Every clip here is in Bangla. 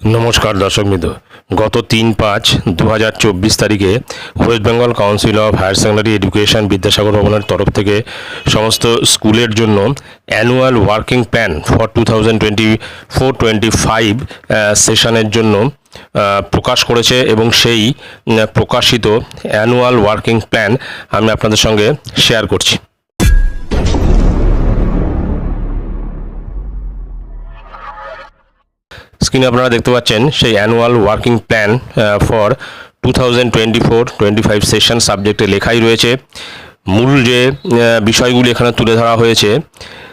নমস্কার দর্শকবৃন্দ গত তিন পাঁচ দু হাজার চব্বিশ তারিখে West Bengal council of higher secondary education Vidyasagar ভবনের তরফ থেকে সমস্ত স্কুলের জন্য annual working plan for two thousand twenty four, twenty five সেশনের জন্য প্রকাশ করেছে এবং সেই প্রকাশিত অ্যানুয়াল ওয়ার্কিং প্ল্যান আমি আপনাদের সঙ্গে শেয়ার করছি। স্ক্রিনে আপনারা দেখতে পাচ্ছেন সেই annual working plan for two thousand twenty four twenty five session সাবজেক্টে লেখাই রয়েছে। মূল যে বিষয়গুলি এখানে তুলে ধরা হয়েছে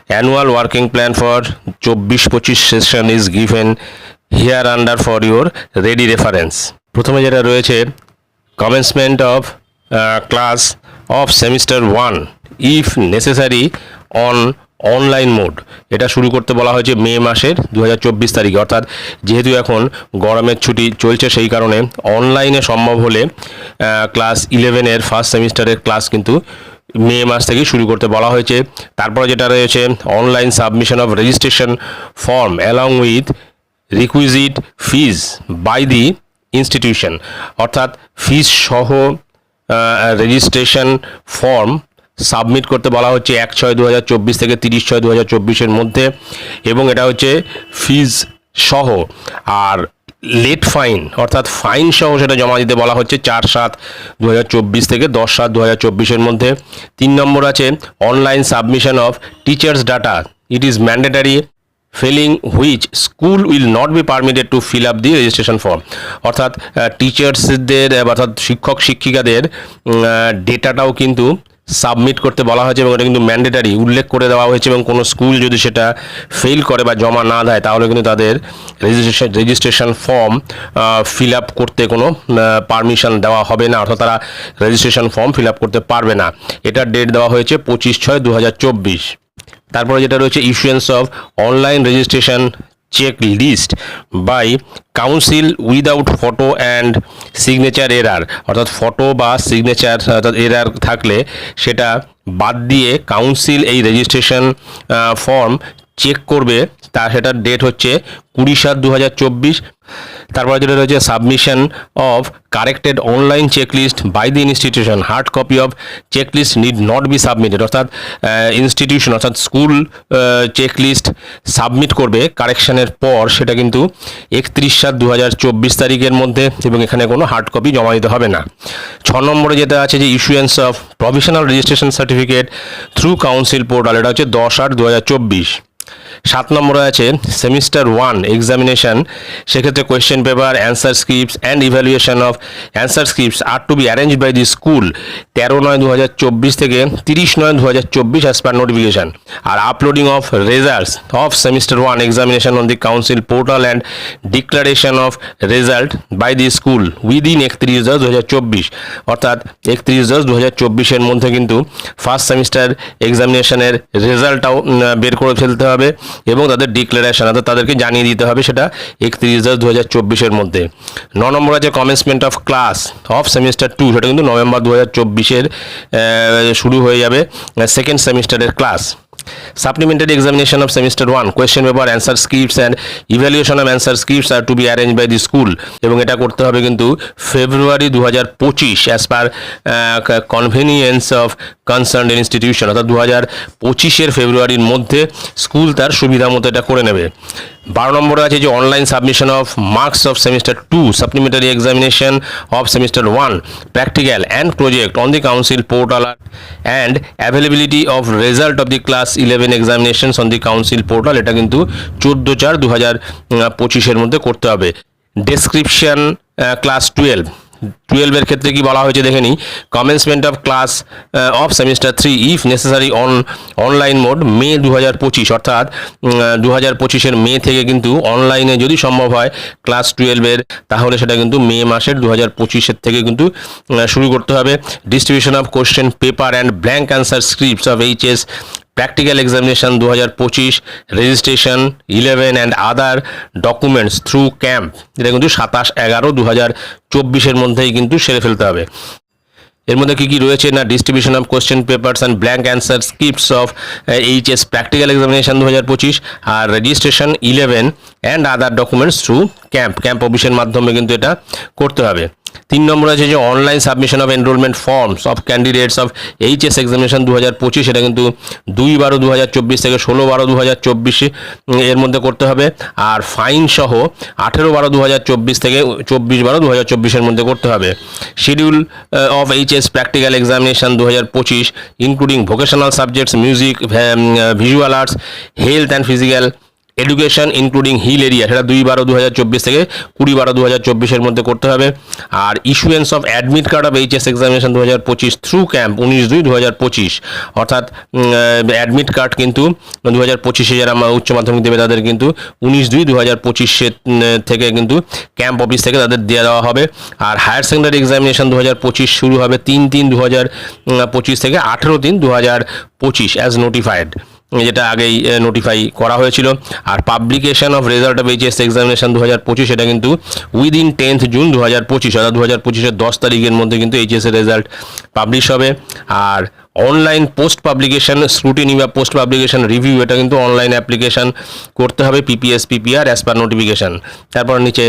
অ্যানুয়াল ওয়ার্কিং প্ল্যান ফর চব্বিশ পঁচিশ session is given here under for your ready reference প্রথমে যেটা রয়েছে of uh, class of semester 1 if necessary on online mode এটা শুরু করতে বলা হয়েছে মে মাসের দু হাজার চব্বিশ তারিখে। অর্থাৎ যেহেতু এখন গরমের ছুটি চলছে, সেই কারণে অনলাইনে সম্ভব হলে ক্লাস ইলেভেনের ফার্স্ট সেমিস্টারের ক্লাস কিন্তু মে মাস থেকেই শুরু করতে বলা হয়েছে। তারপরে যেটা রয়েছে online submission of registration form along with requisite fees by the institution অর্থাৎ ফিস সহ রেজিস্ট্রেশন ফর্ম সাবমিট করতে বলা হচ্ছে এক ছয় দু থেকে তিরিশ ছয় দু হাজার মধ্যে এবং এটা হচ্ছে ফিজ সহ। আর লেট ফাইন অর্থাৎ ফাইন সহ সেটা জমা দিতে বলা হচ্ছে চার সাত দু থেকে দশ সাত দু হাজার মধ্যে। তিন নম্বর আছে online submission of teachers data it is mandatory failing which school will not be permitted to fill up the registration form অর্থাৎ টিচার্সদের অর্থাৎ শিক্ষক শিক্ষিকাদের ডেটাটাও কিন্তু সাবমিট করতে বলা হয়েছে এবং এটা কিন্তু ম্যান্ডেটারি উল্লেখ করে দেওয়া হয়েছে এবং কোনো স্কুল যদি সেটা ফেল করে বা জমা না দেয়, তাহলে কিন্তু তাদের registration registration form fill up করতে কোনো পারমিশন দেওয়া হবে না, অর্থাৎ তারা রেজিস্ট্রেশন ফর্ম ফিল আপ করতে পারবে না। এটার ডেট দেওয়া হয়েছে পঁচিশ ছয় দু তারপরে যেটা রয়েছে issuance of online registration check list by council without photo and signature error অর্থাৎ ফটো বা সিগনেচার অর্থাৎ এরার থাকলে সেটা বাদ দিয়ে কাউন্সিল এই রেজিস্ট্রেশন ফর্ম চেক করবে। তা সেটার ডেট হচ্ছে কুড়ি সাত দু হাজার চব্বিশ। তারপরে যেটা রয়েছে submission of corrected online checklist by the institution hard copy of checklist need not be submitted অর্থাৎ ইনস্টিটিউশন অর্থাৎ স্কুল চেকলিস্ট সাবমিট করবে কারেকশনের পর সেটা কিন্তু একত্রিশ সাত দু তারিখের মধ্যে এবং এখানে কোনো হার্ড কপি জমা দিতে হবে না। ছ নম্বরে যেটা আছে যে issuance of provisional registration certificate through council portal এটা হচ্ছে দশ আট দু সাত নম্বরে আছে সেমিস্টার ওয়ান এক্সামিনেশন সেক্ষেত্রে question paper answer scripts and evaluation of answer scripts are to be arrange by the school তেরো নয় দু থেকে তিরিশ নয় দু হাজার চব্বিশ as per notification R uploading of results of semester one examination on the council portal and declaration of result by the school within একত্রিশ দশ দু হাজার চব্বিশ। অর্থাৎ একত্রিশ দশ দু হাজার চব্বিশের মধ্যে কিন্তু ফার্স্ট সেমিস্টার এক্সামিনেশনের রেজাল্টটাও বের করে ফেলতে হবে। এবং তাদের ডিক্লারেশন অর্থাৎ তাদেরকে জানিয়ে দিতে হবে সেটা একত্রিশ দশ দু হাজার চব্বিশের মধ্যে। ন নম্বর আছে commencement of class of semester two সেটা কিন্তু নভেম্বর দু হাজার চব্বিশের শুরু হয়ে যাবে সেকেন্ড সেমিস্টারের class supplementary examination of semester 1 question paper answer scripts and evaluation of answer scripts are to be arranged by the school এবং এটা করতে হবে কিন্তু ফেব্রুয়ারি দু হাজার পঁচিশ as per convenience of concern institution অর্থাৎ দু হাজার পঁচিশের ফেব্রুয়ারির মধ্যে স্কুল তার সুবিধা মতো এটা করে নেবে বারো নম্বরে আছে যে online submission of marks of semester two supplementary examination of semester one practical and project on the council portal and availability of result of the class eleven examinations on the council portal এটা কিন্তু চোদ্দ চার দু হাজার পঁচিশের মধ্যে করতে হবে। ডেসক্রিপশান ক্লাস টুয়েলভ টুয়েলভের ক্ষেত্রে কি বলা হয়েছে দেখে নিই। Commencement of class of semester three if necessary on online mode May দু হাজার পঁচিশ, অর্থাৎ দু হাজার পঁচিশের মে থেকে কিন্তু অনলাইনে যদি সম্ভব হয় ক্লাস টুয়েলভের তাহলে সেটা কিন্তু মে মাসের দু হাজার পঁচিশের থেকে কিন্তু শুরু করতে হবে। Distribution of question paper and blank answer scripts of HS practical examination দু হাজার পঁচিশ registration eleven and other documents through camp এটা কিন্তু সাতাশ এগারো দু হাজার চব্বিশের মধ্যেই কিন্তু সেরে ফেলতে হবে। এর মধ্যে কী কী রয়েছে না distribution of question papers and blank answer scripts of HS practical examination দু হাজার পঁচিশ আর registration eleven and other documents through camp camp অফিসের মাধ্যমে কিন্তু এটা করতে হবে। তিন নম্বর আছে যে online submission of enrolment forms of candidates of HS examination দু হাজার পঁচিশ, এটা কিন্তু দুই বারো দু হাজার চব্বিশ থেকে ষোলো বারো দু হাজার চব্বিশে এর মধ্যে করতে হবে। আর ফাইন সহ আঠেরো বারো দু হাজার চব্বিশ থেকে চব্বিশ বারো দু হাজার চব্বিশের মধ্যে করতে হবে। Schedule of HS practical examination দু হাজার পঁচিশ including vocational subjects music visual arts health and physical education including hill area সেটা দুই বারো দু থেকে কুড়ি বারো দু হাজার মধ্যে করতে হবে। আর issuance of admit card of HS examination দু হাজার পঁচিশ থ্রু ক্যাম্প উনিশ দুই দু হাজার পঁচিশ। অর্থাৎ অ্যাডমিট কার্ড কিন্তু দু হাজার পঁচিশে যারা উচ্চ মাধ্যমিক দেবে, তাদের কিন্তু উনিশ দুই দু হাজার পঁচিশে থেকে কিন্তু ক্যাম্প অফিস থেকে তাদের দিয়ে দেওয়া হবে। আর হায়ার সেকেন্ডারি এক্সামিনেশন দু হাজার পঁচিশ শুরু হবে তিন তিন দু হাজার পঁচিশ থেকে আঠেরো তিন দু হাজার পঁচিশ অ্যাজ নোটিফাইড যেটা আগেই নোটিফাই করা হয়েছিল। আর publication of result of HS examination দু হাজার পঁচিশ এটা কিন্তু উইদিন টেন্থ জুন দু হাজার পঁচিশ, অর্থাৎ দু হাজার পঁচিশের দশ তারিখের মধ্যে কিন্তু এইচএসের রেজাল্ট পাবলিশ হবে। আর অনলাইন পোস্ট পাবলিকেশন স্ক্রুটিনি বা পোস্ট পাবলিকেশন রিভিউ এটা কিন্তু অনলাইন অ্যাপ্লিকেশন করতে হবে PPS PPR as per notification তারপর নিচে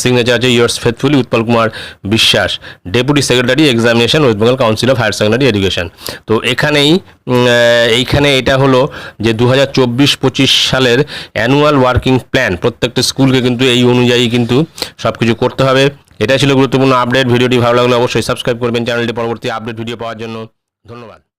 সিগনেচার আছে yours faithfully Utpal Kumar Biswas. Deputy secretary examination West Bengal council of higher secondary education তো এখানেই এইখানে এটা হলো যে দু হাজার চব্বিশ পঁচিশ সালের অ্যানুয়াল ওয়ার্কিং প্ল্যান প্রত্যেকটা স্কুলকে কিন্তু এই অনুযায়ী কিন্তু সব কিছু করতে হবে। এটাই ছিল গুরুত্বপূর্ণ আপডেট ভিডিওটি ভালো লাগলে অবশ্যই সাবস্ক্রাইব করবেন। চ্যানেলটি পরবর্তী আপডেট ভিডিও পাওয়ার জন্য। ধন্যবাদ।